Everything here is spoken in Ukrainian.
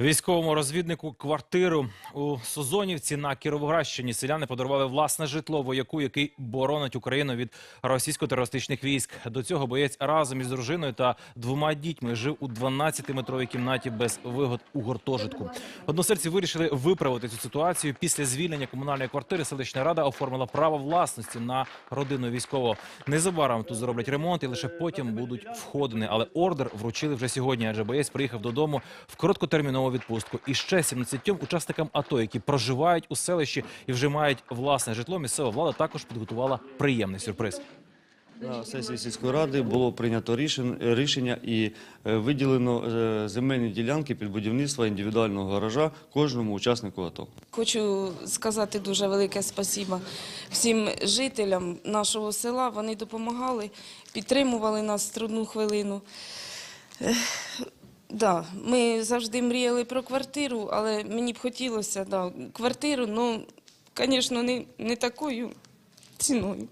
Військовому розвіднику квартиру у Созонівці на Кіровоградщині селяни подарували власне житло вояку, який боронить Україну від російсько-терористичних військ. До цього боєць разом із дружиною та двома дітьми жив у 12-метровій кімнаті без вигод у гуртожитку. Односельці вирішили виправити цю ситуацію. Після звільнення комунальної квартири селищна рада оформила право власності на родину військового. Незабаром тут зроблять ремонт і лише потім будуть входини. Але ордер вручили вже сьогодні, адже боєць приїхав додому в короткотермінову відпустку. І ще 17 учасникам АТО, які проживають у селищі і вже мають власне житло. Місцева влада також підготувала приємний сюрприз. На сесії сільської ради було прийнято рішення і е, виділено е, земельні ділянки під будівництво індивідуального гаража кожному учаснику АТО. Хочу сказати дуже велике спасіба всім жителям нашого села. Вони допомагали, підтримували нас в трудну хвилину. Да, ми завжди мріяли про квартиру, але мені б хотілося да, квартиру, ну, звісно, не, не такою ціною.